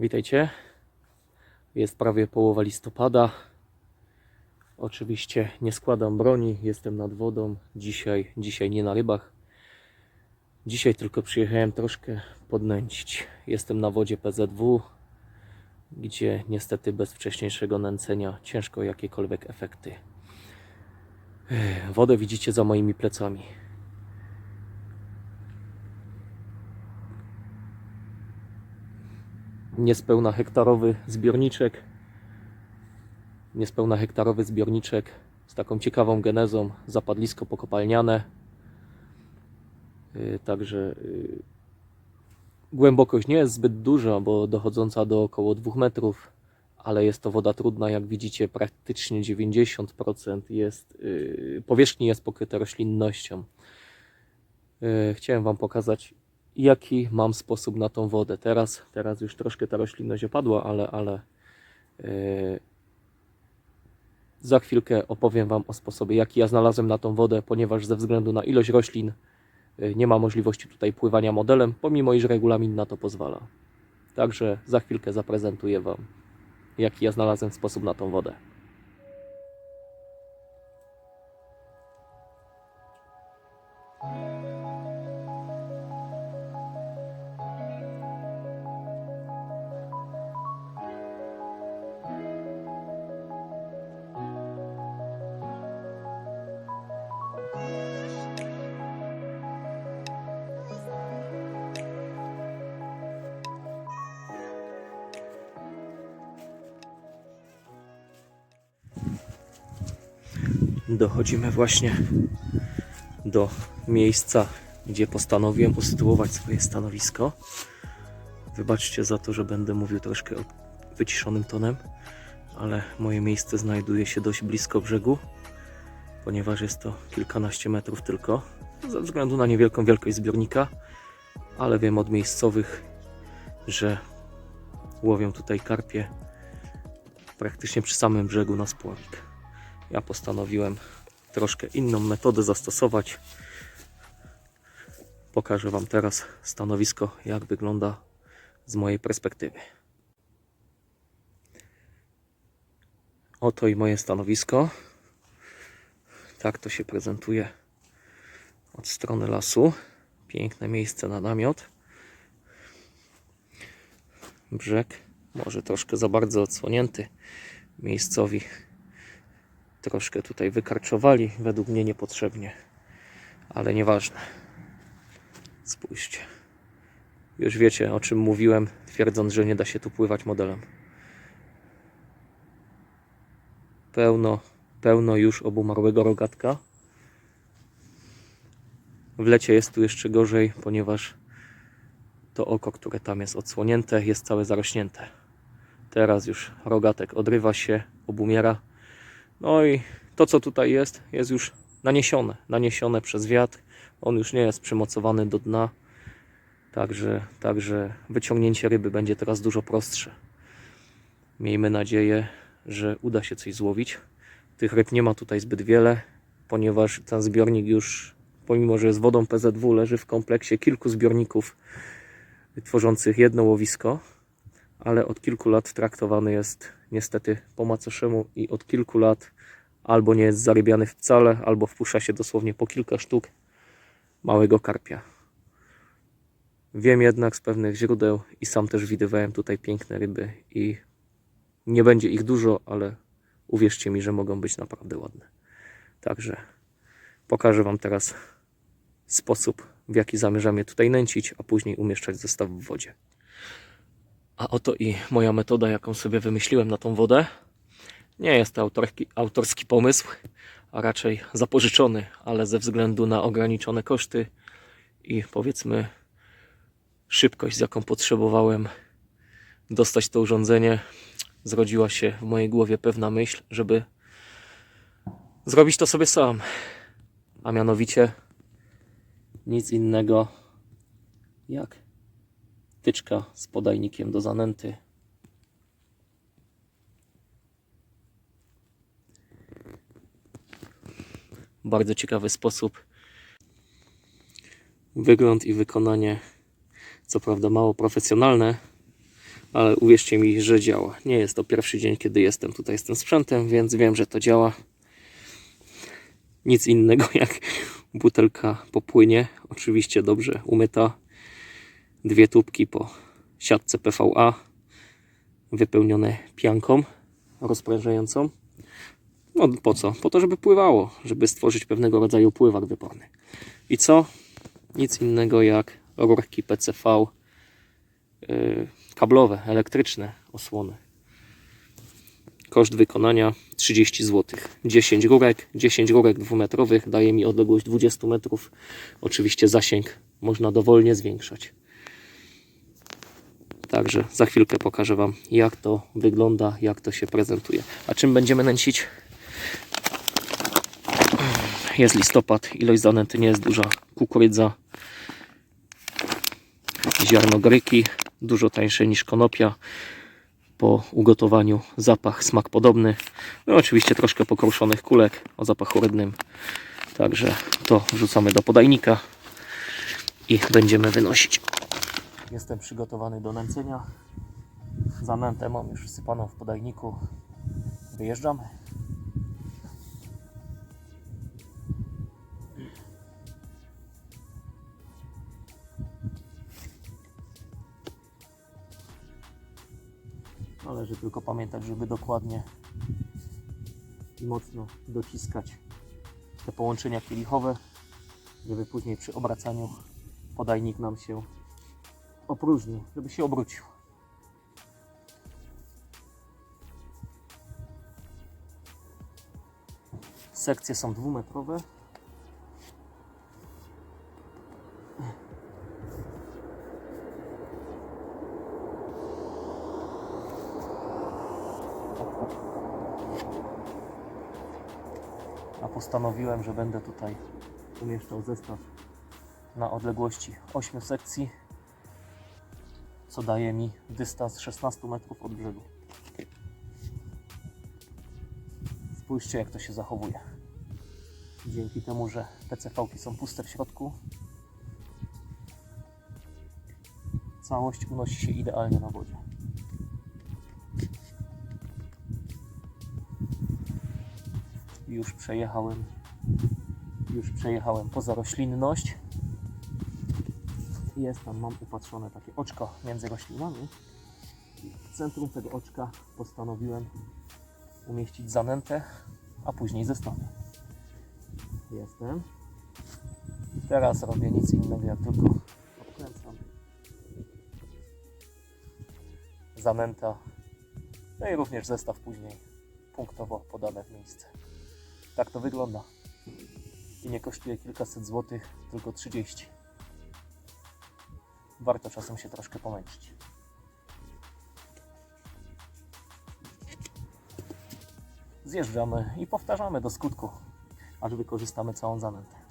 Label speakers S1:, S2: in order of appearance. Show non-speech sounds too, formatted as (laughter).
S1: Witajcie. Jest prawie połowa listopada. Oczywiście nie składam broni, jestem nad wodą. Dzisiaj, dzisiaj nie na rybach. Dzisiaj tylko przyjechałem troszkę podnęcić. Jestem na wodzie PZW, gdzie niestety bez wcześniejszego nęcenia ciężko jakiekolwiek efekty. Wodę widzicie za moimi plecami. Niespełna hektarowy zbiorniczek. Niespełna hektarowy zbiorniczek z taką ciekawą genezą, zapadlisko pokopalniane. Yy, Także yy, głębokość nie jest zbyt duża, bo dochodząca do około 2 metrów, ale jest to woda trudna, jak widzicie, praktycznie 90% jest, yy, powierzchni jest pokryte roślinnością. Chciałem Wam pokazać, jaki mam sposób na tą wodę. Teraz, teraz już troszkę ta roślinność opadła, ale, ale yy, za chwilkę opowiem Wam o sposobie, jaki ja znalazłem na tą wodę, ponieważ ze względu na ilość roślin yy, nie ma możliwości tutaj pływania modelem, pomimo iż regulamin na to pozwala. Także za chwilkę zaprezentuję Wam, jaki ja znalazłem sposób na tą wodę. Dochodzimy właśnie do miejsca, gdzie postanowiłem usytuować swoje stanowisko. Wybaczcie za to, że będę mówił troszkę wyciszonym tonem, ale moje miejsce znajduje się dość blisko brzegu, ponieważ jest to kilkanaście metrów tylko, ze względu na niewielką wielkość zbiornika, ale wiem od miejscowych, że łowią tutaj karpie praktycznie przy samym brzegu na spławik ja postanowiłem troszkę inną metodę zastosować. Pokażę Wam teraz stanowisko, jak wygląda z mojej perspektywy. Oto i moje stanowisko. Tak to się prezentuje od strony lasu. Piękne miejsce na namiot. Brzeg może troszkę za bardzo odsłonięty. Miejscowi troszkę tutaj wykarczowali, według mnie niepotrzebnie, ale nieważne. Spójrzcie. Już wiecie o czym mówiłem, twierdząc, że nie da się tu pływać modelem. Pełno, pełno już obumarłego rogatka. W lecie jest tu jeszcze gorzej, ponieważ to oko, które tam jest odsłonięte, jest całe zarośnięte. Teraz już rogatek odrywa się, obumiera. No i to, co tutaj jest, jest już naniesione. Naniesione przez wiatr. On już nie jest przymocowany do dna. Także, także wyciągnięcie ryby będzie teraz dużo prostsze. Miejmy nadzieję, że uda się coś złowić. Tych ryb nie ma tutaj zbyt wiele, ponieważ ten zbiornik już, pomimo że jest wodą PZW, leży w kompleksie kilku zbiorników tworzących jedno łowisko, ale od kilku lat traktowany jest niestety po macoszemu i od kilku lat albo nie jest zarybiany wcale, albo wpuszcza się dosłownie po kilka sztuk małego karpia. Wiem jednak z pewnych źródeł i sam też widywałem tutaj piękne ryby i nie będzie ich dużo, ale uwierzcie mi, że mogą być naprawdę ładne. Także pokażę Wam teraz sposób, w jaki zamierzam je tutaj nęcić, a później umieszczać zestaw w wodzie. A oto i moja metoda, jaką sobie wymyśliłem na tą wodę. Nie jest to autorki, autorski pomysł, a raczej zapożyczony, ale ze względu na ograniczone koszty i powiedzmy szybkość, z jaką potrzebowałem dostać to urządzenie, zrodziła się w mojej głowie pewna myśl, żeby zrobić to sobie sam. A mianowicie nic innego jak tyczka z podajnikiem do zanęty. Bardzo ciekawy sposób. Wygląd i wykonanie, co prawda mało profesjonalne, ale uwierzcie mi, że działa. Nie jest to pierwszy dzień, kiedy jestem tutaj z tym sprzętem, więc wiem, że to działa. Nic innego (laughs) jak butelka po płynie, oczywiście dobrze umyta. Dwie tubki po siatce PVA, wypełnione pianką rozprężającą. No po co? Po to, żeby pływało, żeby stworzyć pewnego rodzaju pływak wyporny. I co? Nic innego jak rurki PCV yy, kablowe, elektryczne osłony. Koszt wykonania 30 zł. 10 rurek, 10 rurek dwumetrowych daje mi odległość 20 metrów. Oczywiście zasięg można dowolnie zwiększać. Także za chwilkę pokażę Wam, jak to wygląda, jak to się prezentuje. A czym będziemy nęcić? Jest listopad, ilość zanęty nie jest duża. Kukurydza, ziarno gryki, dużo tańsze niż konopia. Po ugotowaniu zapach, smak podobny. No oczywiście troszkę pokruszonych kulek o zapachu rybnym. Także to wrzucamy do podajnika i będziemy wynosić. Jestem przygotowany do nęcenia. Zanętę mam już wsypaną w podajniku. Wyjeżdżamy. Należy tylko pamiętać, żeby dokładnie i mocno dociskać te połączenia kielichowe, żeby później przy obracaniu podajnik nam się opróżnił, żeby się obrócił. Sekcje są dwumetrowe. A postanowiłem, że będę tutaj umieszczał zestaw na odległości 8 sekcji co daje mi dystans 16 metrów od brzegu. Spójrzcie jak to się zachowuje. Dzięki temu, że PCV-ki są puste w środku, całość unosi się idealnie na wodzie. Już przejechałem, już przejechałem poza roślinność jest tam, mam upatrzone takie oczko między roślinami. W centrum tego oczka postanowiłem umieścić zanętę, a później zestawy. Jestem. Teraz robię nic innego jak tylko odkręcam. Zanęta, no i również zestaw później punktowo podane w miejsce. Tak to wygląda. I nie kosztuje kilkaset złotych, tylko 30 warto czasem się troszkę pomęczyć. Zjeżdżamy i powtarzamy do skutku, aż wykorzystamy całą zanętę.